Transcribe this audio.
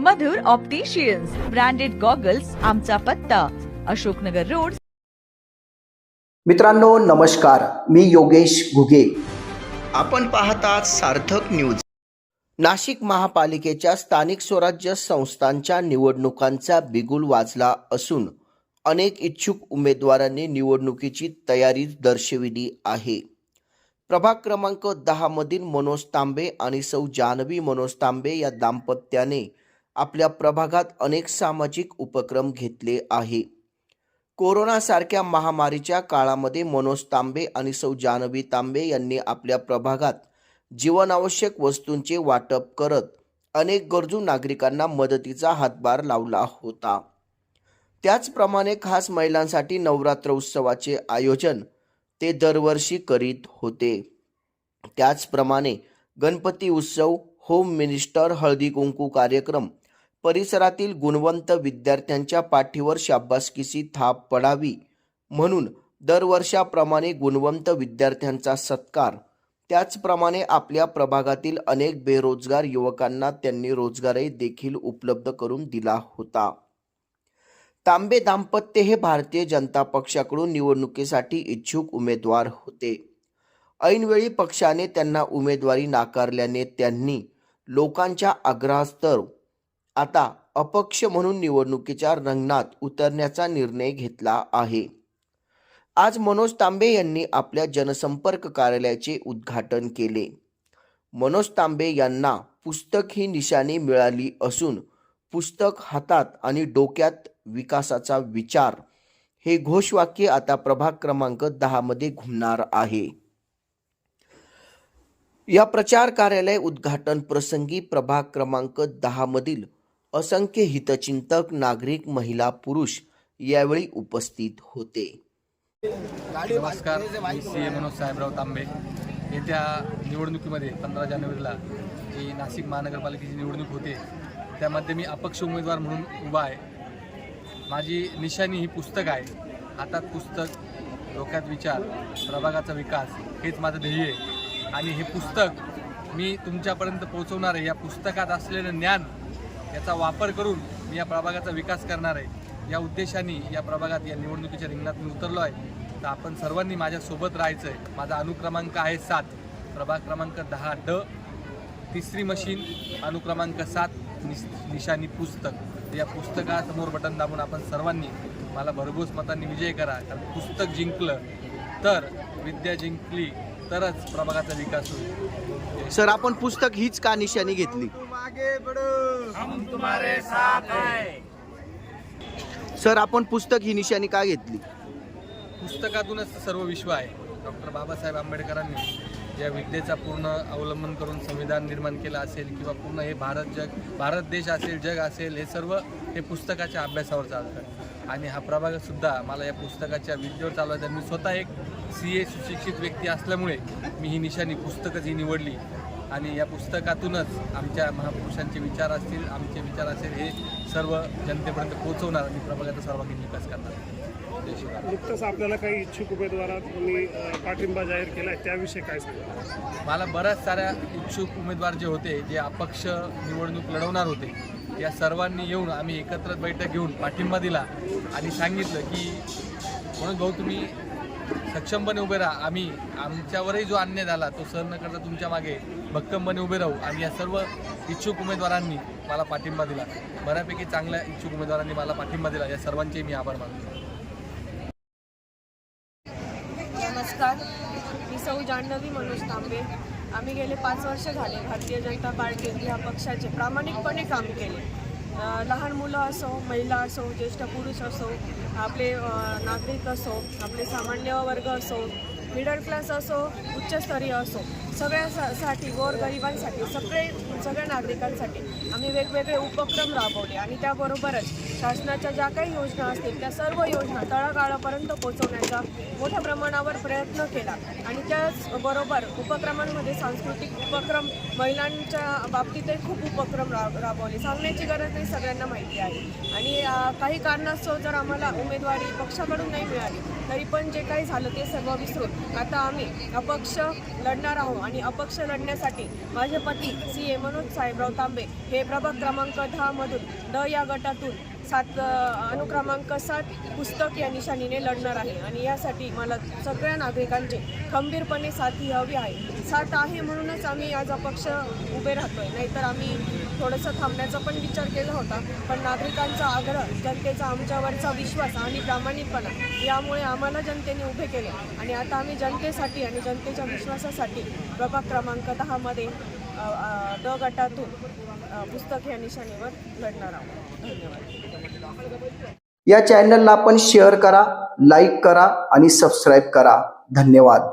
मधुर opticians branded goggles आमचा पत्ता Ashoknagar road. मित्रांनो नमस्कार. मी योगेश घुगे. आपण पाहतात सार्थक न्यूज नाशिक महापालिकेच्या स्थानिक स्वराज्य संस्थांच्या निवडणुकांचा बिगुल वाजला असून अनेक इच्छुक उमेदवारांनी निवडणुकीची तयारी दर्शविली आहे. प्रभाग क्रमांक दहा मधील मनोज तांबे आणि सौ जानवी मनोज तांबे या दाम्पत्याने आपल्या प्रभागात अनेक सामाजिक उपक्रम घेतले आहे. कोरोनासारख्या महामारीच्या काळामध्ये मनोज तांबे आणि सौ जानवी तांबे यांनी आपल्या प्रभागात जीवनावश्यक वस्तूंचे वाटप करत अनेक गरजू नागरिकांना मदतीचा हातभार लावला होता. त्याचप्रमाणे खास महिलांसाठी नवरात्र उत्सवाचे आयोजन ते दरवर्षी करीत होते. त्याचप्रमाणे गणपती उत्सव होम मिनिस्टर हळदी कुंकू कार्यक्रम परिसरातील गुणवंत विद्यार्थ्यांच्या पाठीवर शाबासकीची थाप पडावी म्हणून दरवर्षाप्रमाणे गुणवंत विद्यार्थ्यांचा सत्कार. त्याचप्रमाणे आपल्या प्रभागातील अनेक बेरोजगार युवकांना त्यांनी रोजगारही देखील उपलब्ध करून दिला होता. तांबे दाम्पत्य हे भारतीय जनता पक्षाकडून निवडणुकीसाठी इच्छुक उमेदवार होते. ऐनवेळी पक्षाने त्यांना उमेदवारी नाकारल्याने त्यांनी लोकांच्या आग्रहास्तव आता अपक्ष म्हणून निवडणुकीच्या रंगणात उतरण्याचा निर्णय घेतला आहे. आज मनोज तांबे यांनी आपल्या जनसंपर्क कार्यालयाचे उद्घाटन केले. मनोज तांबे यांना पुस्तक ही निशाणी मिळाली असून पुस्तक हातात आणि डोक्यात विकासाचा विचार. हे घोषवाक्य आता प्रभाग क्रमांक दहामध्ये घुमणार आहे. या प्रचार कार्यालय उद्घाटन प्रसंगी प्रभाग क्रमांक दहामधील असंख्य हितचिंतक नागरिक महिला पुरुष यावेळी उपस्थित होते. नमस्कार मी सी ए मनोज साहेबराव तांबे. येत्या निवडणुकीमध्ये पंधरा जानेवारीला जी नाशिक महानगरपालिकेची निवडणूक होते त्यामध्ये मी अपक्ष उमेदवार म्हणून उभा आहे. माझी निशाणी ही पुस्तक आहे. हातात पुस्तक डोक्यात विचार प्रभागाचा विकास हेच माझं ध्येय आहे. आणि हे पुस्तक मी तुमच्यापर्यंत पोहोचवणार आहे. या पुस्तकात असलेलं ज्ञान याचा वापर करून मी या प्रभागाचा विकास करणार आहे. या उद्देशाने या प्रभागात या निवडणुकीच्या रिंगणात मी उतरलो आहे. तर आपण सर्वांनी माझ्यासोबत राहायचं आहे माझा अनुक्रमांक आहे सात. प्रभाग क्रमांक दहा ड तिसरी मशीन अनुक्रमांक सात निस निशानी पुस्तक. या पुस्तकासमोर बटन दाबून आपण सर्वांनी मला भरघोस मतांनी विजय करा. कारण पुस्तक जिंकलं तर विद्या जिंकली तरच प्रभागाचा विकास होईल. सर आपण पुस्तक हीच का निशाणी घेतली? सर आपण पुस्तक ही निशाणी का घेतली? पुस्तकातूनच सर्व विश्व आहे. डॉक्टर बाबासाहेब आंबेडकरांनी ज्या विद्येचा पूर्ण अवलंबन करून संविधान निर्माण केलं असेल किंवा पूर्ण हे भारत जग भारत देश असेल जग असेल हे सर्व हे पुस्तकाच्या अभ्यासावर चालतं. आणि हा प्रभागसुद्धा मला या पुस्तकाच्या विद्येवर चालवायचा मी स्वतः एक सी ए सुशिक्षित व्यक्ती असल्यामुळे मी ही निशाणी पुस्तकच ही निवडली. आणि या पुस्तकातूनच आमच्या महापुरुषांचे विचार असतील आमचे विचार असेल हे सर्व जनतेपर्यंत पोहोचवणार आणि प्रभागाचा सर्वांगीण विकास करणार. नुकतंच आपल्याला काही इच्छुक उमेदवारांनी अ, पाठिंबा जाहीर केला आहे त्याविषयी काय सांगा मला बऱ्याच साऱ्या इच्छुक उमेदवार जे होते जे अपक्ष निवडणूक लढवणार होते या सर्वांनी येऊन आम्ही एकत्र बैठक घेऊन पाठिंबा दिला आणि सांगितलं की म्हणून भाऊ तुम्ही सक्षमपणे उभे राहा. आम्ही आमच्यावरही जो अन्याय झाला तो सहन न करता तुमच्या मागे भक्कमपणे उभे राहू. आणि या सर्व इच्छुक उमेदवारांनी मला पाठिंबा दिला. बऱ्यापैकी चांगल्या इच्छुक उमेदवारांनी मला पाठिंबा दिला. या सर्वांचे मी आभार मानतो. नमस्कार. मी सौ जान्हवी मनोज तांबे. आम्ही गेले पाच वर्ष झाले भारतीय जनता पार्टी या पक्षाचे प्रामाणिकपणे काम केले. लहान मुलं असो महिला असो ज्येष्ठ पुरुष असो आपले नागरिक असो आपले सामान्य वर्ग असो मिडल क्लास असो उच्चस्तरीय असो सगळ्यासाठी गोरगरिबांसाठी सगळे सगळ्या नागरिकांसाठी आम्ही वेगवेगळे उपक्रम राबवले. आणि त्याबरोबरच शासनाच्या ज्या काही योजना असतील त्या सर्व योजना तळागाळापर्यंत पोहोचवण्याचा मोठ्या प्रमाणावर प्रयत्न केला. आणि त्याचबरोबर उपक्रमांमध्ये सांस्कृतिक उपक्रम महिलांच्या बाबतीतही खूप उपक्रम राब राबवले. सांगण्याची गरज नाही सगळ्यांना माहिती आहे. आणि काही कारणास्तव जर आम्हाला उमेदवारी पक्षाकडून नाही मिळाली तरी पण जे काही झालं ते सर्व विसरून आता आम्ही अपक्ष लढणार आहोत. आणि अपक्ष लढण्यासाठी माझे पती सी ए मनोज साहेबराव तांबे हे प्रभाग क्रमांक दहामधून ड या गटातून सात अनुक्रमांक सात पुस्तक या निशाणीने लढणार आहे. आणि यासाठी मला सगळ्या नागरिकांचे खंबीरपणे साथी हवी आहे. साथ आहे म्हणूनच आम्ही आज अपक्ष उभे राहतोय. नाहीतर आम्ही थोडंसं थांबण्याचा पण विचार केला होता. पण नागरिकांचा आग्रह जनतेचा आमच्यावरचा विश्वास आणि प्रामाणिकपणा यामुळे आम्हाला जनतेने उभे केले. आणि आता आम्ही जनतेसाठी आणि जनतेच्या विश्वासासाठी प्रभाग क्रमांक दहामध्ये ड गटातून पुस्तक या निशाणीवर लढणार आहोत. धन्यवाद. या चॅनलला आपण शेअर करा लाईक करा आणि सबस्क्राईब करा. धन्यवाद.